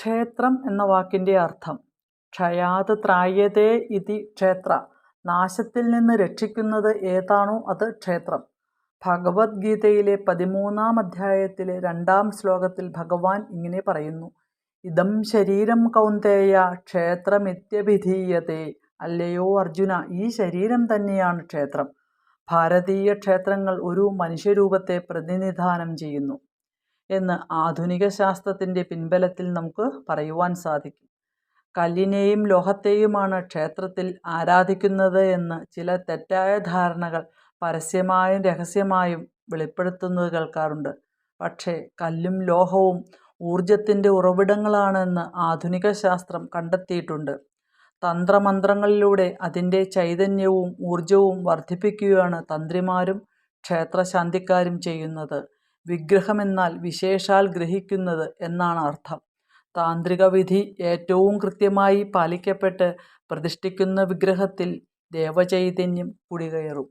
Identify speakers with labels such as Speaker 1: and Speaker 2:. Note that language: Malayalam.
Speaker 1: ക്ഷേത്രം എന്ന വാക്കിന്റെ അർത്ഥം. ക്ഷയാത് ത്രായതേ ഇതി ക്ഷേത്ര. നാശത്തിൽ നിന്ന് രക്ഷിക്കുന്നത് ഏതാണോ അത് ക്ഷേത്രം. ഭഗവത്ഗീതയിലെ പതിമൂന്നാം അധ്യായത്തിലെ രണ്ടാം ശ്ലോകത്തിൽ ഭഗവാൻ ഇങ്ങനെ പറയുന്നു. ഇതം ശരീരം കൗന്ദേയ ക്ഷേത്രമിത്യഭിധീയതേ. അല്ലയോ അർജുന ഈ ശരീരം തന്നെയാണ് ക്ഷേത്രം. ഭാരതീയ ക്ഷേത്രങ്ങൾ ഒരു മനുഷ്യരൂപത്തെ പ്രതിനിധാനം ചെയ്യുന്നു. എന്ന് ആധുനിക ശാസ്ത്രത്തിന്റെ പിൻബലത്തിൽ നമുക്ക് പറയുവാൻ സാധിക്കും. കല്ലിനെയും ലോഹത്തെയുമാണ് ക്ഷേത്രത്തിൽ ആരാധിക്കുന്നത് എന്ന് ചില തെറ്റായ ധാരണകൾ പരസ്യമായും രഹസ്യമായും വെളിപ്പെടുത്തുന്നത് കേൾക്കാറുണ്ട്. പക്ഷേ കല്ലും ലോഹവും ഊർജത്തിന്റെ ഉറവിടങ്ങളാണെന്ന് ആധുനിക ശാസ്ത്രം കണ്ടെത്തിയിട്ടുണ്ട്. തന്ത്രമന്ത്രങ്ങളിലൂടെ അതിന്റെ ചൈതന്യവും ഊർജവും വർദ്ധിപ്പിക്കുകയാണ് തന്ത്രിമാരും ക്ഷേത്രശാന്തിക്കാരും ചെയ്യുന്നത്. വിഗ്രഹമെന്നാൽ വിശേഷാൽ ഗ്രഹിക്കുന്നത് എന്നാണ് അർത്ഥം. താന്ത്രിക വിധി ഏറ്റവും കൃത്യമായി പാലിക്കപ്പെട്ട് പ്രതിഷ്ഠിക്കുന്ന വിഗ്രഹത്തിൽ ദേവചൈതന്യം കുടികയറും.